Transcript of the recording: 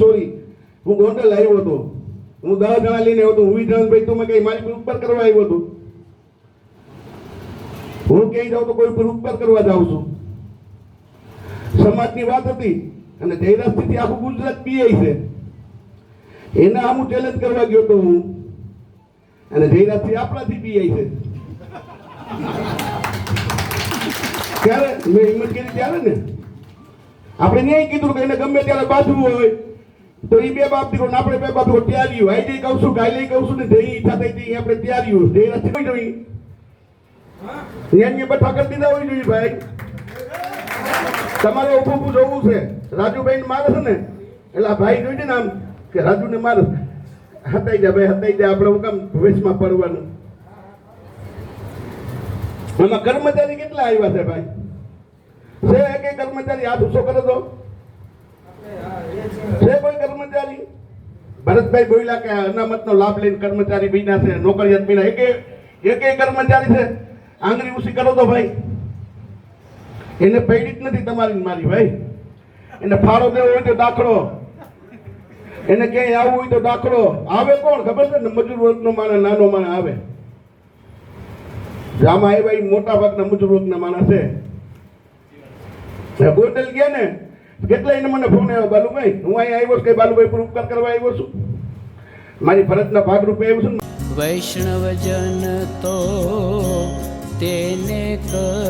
Sorry, હું ગોંડલ આવ્યો હતો. હું દસ જણા લઈને આવ્યો હતો. હું વિધાનભાઈ તમે કઈ મારી પર ઉપર કરવા આવ્યો હતો. હું ક્યાંય જાઉં તો કોઈ પર ઉપર કરવા જાઉં છું. સમાજની વાત હતી અને જયરાજથી આખું ગુજરાત પીઆઈ છે. એના હું ચેલેન્જ કરવા ગયો હતો હું. અને જયરાજથી આપણાથી પીઆઈ છે. ત્યારે મેં હિંમત કરી ત્યારે ને. આપણે ન્યાય કીધું કે એને ગમે ત્યારે બાજવું હોય. તો એ બે બાપ દીકરો આપણે બે બાપ દીકરો ત્યાર્યું આઈ જઈ કહું છું ગાય કહું છું ને જઈ ઈચ્છા થઈ જઈ આપણે ત્યાર્યું જઈ નથી કોઈ જોઈ ન્યાય બઠા કરી દીધા હોય જોઈએ ભાઈ. તમારે ઊભું ઊભું જોવું છે. રાજુભાઈ ને મારે છે ને એટલે આ ભાઈ જોઈ ને આમ કે રાજુ ને મારે હતાઈ જા ભાઈ હતાઈ જા. આપણે કામ વેશમાં પડવાનું. આમાં કર્મચારી કેટલા આવ્યા છે ભાઈ? છે કે કર્મચારી હાથ ઊંચો કરે તો? છે કોઈ? ભરતભાઈ બોલ્યા કે અનામતનો લાભ લઈને કર્મચારી બીના છે, નોકરિયાત બન્યા. એકે એકે કર્મચારી છે? આંગળી ઉસી કરો તો ભાઈ. એને પૈડી જ નથી તમારી મારી, ભાઈ. એને ફાળો દેવો હોય તો દાખલો. એને ક્યાંય આવવું હોય તો દાખલો. આવે કોણ? ખબર છે ને? મજૂર વર્ગનો માણસ, નાનો માણસ આવે. આમાં આવ્યા એ મોટા ભાગના મજૂર વર્ગના માણસ છે. ગોંડલ ગયા ને કેટલા એને મને ફોન આવ્યો, બાલુભાઈ, હું અહીંયા આવ્યો છું કે બાલુભાઈ પર ઉપકાર કરવા આવ્યો છું? મારી ફરજના ભાગરૂપે આવ્યો છું વૈષ્ણવજન તો તેને કહીએ